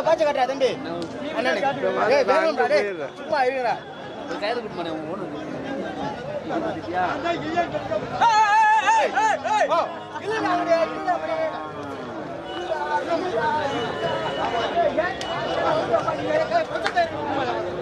பாய்ச்ச காட்டுறா தம்பி அண்ணனே ஏய், வேணும்டா, டேய். சும்மா இருங்கடா ஓ,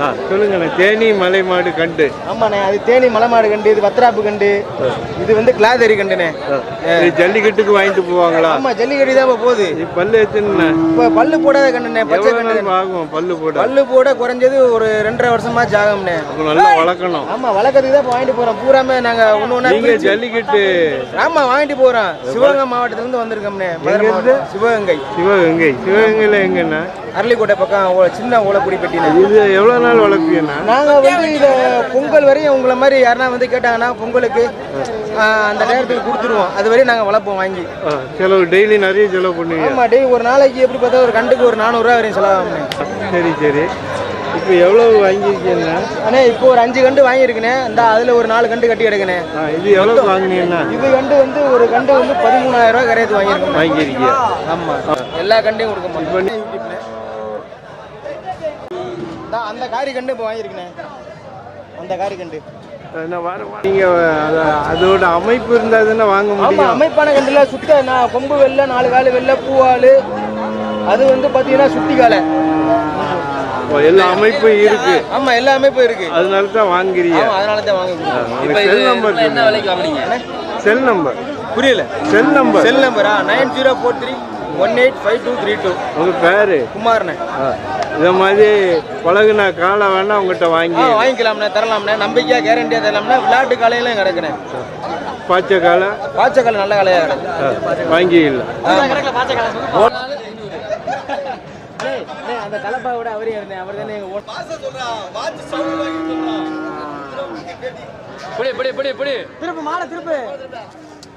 ஆ சொல்லுங்கண்ணே தேனி மலை மாடு கண்டு. ஆமாண்ணே அது தேனி மலைமாடு கண்டு இது வத்ராப்பு கண்டு இது வந்து கிளாதரி கண்டுண்ணே. இது ஜல்லிக்கட்டுக்கு வாங்கிட்டு போவாங்களா? ஆமா ஜல்லிக்கடி தான் இப்ப போகுது. பல்லு எத்தனை இப்ப பல்லு போடாத கண்டுண்ணே பச்சை கண்டு. ஆகும் பல்லு போட? பல்லு போட குறைஞ்சது ஒரு ரெண்டரை வருஷமா ஜாகம்ண்ணே. நல்லா வளர்க்கணும். ஆமா வளர்க்கறதுக்கு தான் வாங்கிட்டு போறோம். பூராமே நாங்க நீங்க பிரிச்சு- ஜல்லிக்கட்டு ஆமா வாங்கிட்டு போறோம். சிவகங்கை மாவட்டத்துல இருந்து வந்திருக்கோம்ண்ணே. சிவகங்கை. சிவகங்கை. சிவகங்கையில் எங்கண்ணா அரளிக்கோட்டை பக்கம் சின்ன ஓலக்குடி பெட்டினே இது எவ்வளோ நாள் வளர்ப்பீங்கண்ணா நாங்க வந்து இத பொங்கல் வரையும் உங்களை மாதிரி யாருன்னா வந்து கேட்டாங்கன்னா பொங்கலுக்கு அந்த நேரத்துக்கு கொடுத்துருவோம். அது வரையும் நாங்க வளர்ப்போம் வாங்கி. செலவு டெய்லி நிறைய செலவு பண்ணுவீங்க. ஆமா டேய் ஒரு நாளைக்கு எப்படி பார்த்தா ஒரு கண்டுக்கு ஒரு நானூறுரூவா வரையும் செலவாகும்ண்ணே சரி சரி. இப்போ எவ்வளவு வாங்கியிருக்கீங்கண்ணா அண்ணே இப்போ ஒரு அஞ்சு கண்டு வாங்கியிருக்கேனே. இந்த அதுல ஒரு நாலு கண்டு கட்டி கிடக்குனே ஆ, இது எவ்வளோ வாங்கினீங்கண்ணா இது கண்டு வந்து ஒரு கண்டு வந்து பதிமூணாயிரம் ரூபாய் கரையத்து வாங்கியிருக்கோம். வாங்கியிருக்கீங்க. ஆமா. எல்லா கண்டையும் கொடுக்க மாட்டோம். அந்த காரி கண்டு இப்போ வாங்கியிருக்கேன். அந்த காரி கண்டு. நான் வர நீங்க அத- அதோட அமைப்பு இருந்தால் தானே வாங்க ஆமா முடியும். அமைப்பான கண்டுல சுத்த நான் கொம்பு வெள்ளை நாலு காலு வெள்ளை பூவாலு. அது வந்து பாத்தீங்கன்னா சுட்டி காலை. எல்லா அமைப்பும் இருக்கு. ஆமா எல்லா அமைப்பும் இருக்கு. அதனால தான் வாங்குறீங்க. ஆமா அதனால தான் வாங்க செல் நம்பர் என்ன விலைக்கு வாங்குனீங்க செல் நம்பர் புரியல. செல் நம்பர் செல் நம்பரா nine zero four three one eight five two three two. உங்க பேரு? குமார்ண்ணே. இத மாதிரி பழகுன காலை வேணா உங்ககிட்ட வாங்கி வாங்கிக்கலாம்ண்ணே தரலாம்ண்ணே. நம்பிக்கையா கேரண்டியா தரலாம்ண்ணே. விளையாட்டு காலையிலும் கிடக்குண்ணே பாய்ச்ச காலை பாய்ச்ச காலை நல்ல காலையா கிடக்கு ஆ, வாங்கிக்கலாம் அந்த கலப்பா விட அவரே இருந்தேன் அவர் தானே புடி புடி புடி புடி திருப்பு மாலை திருப்பு.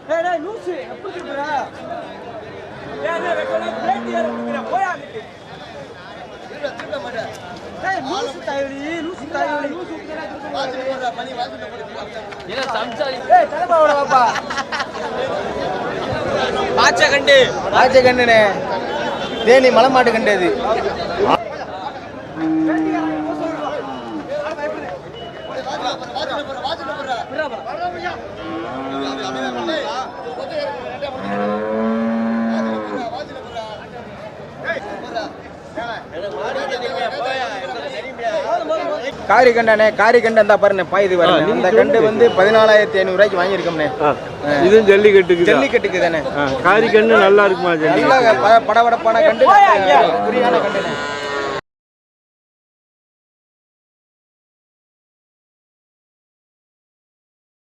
ஏய் டேய் லூசு எப்படி திருப்புறா? ஏய் டேய் போயா டேய் லூசு தாயடி லூசு தாயடி லூசு என்ன சம்சாரி? ஏய் தலைப்பாவோட பாப்பா பாச்ச கண்டு. பாச்ச கண்டுனே. தேனி மலைமாட்டு கண்டு அது. காரி கண்டானே காரி கண்டு அந்த பாருண்ணே பாயுது நீங்க அந்த கண்டு. வந்து பதினாலாயிரத்தி ஐநூறுரூவாய்க்கு வாங்கியிருக்கோம்ண்ணே. இதுவும் ஜல்லிக்கட்டுக்கு ஜல்லிக்கட்டுக்கு தானே. காரி கண்ணு நல்லா இருக்குமா ஜல்லி? நல்ல படபடப்பான கண்டு புரியான கண்டு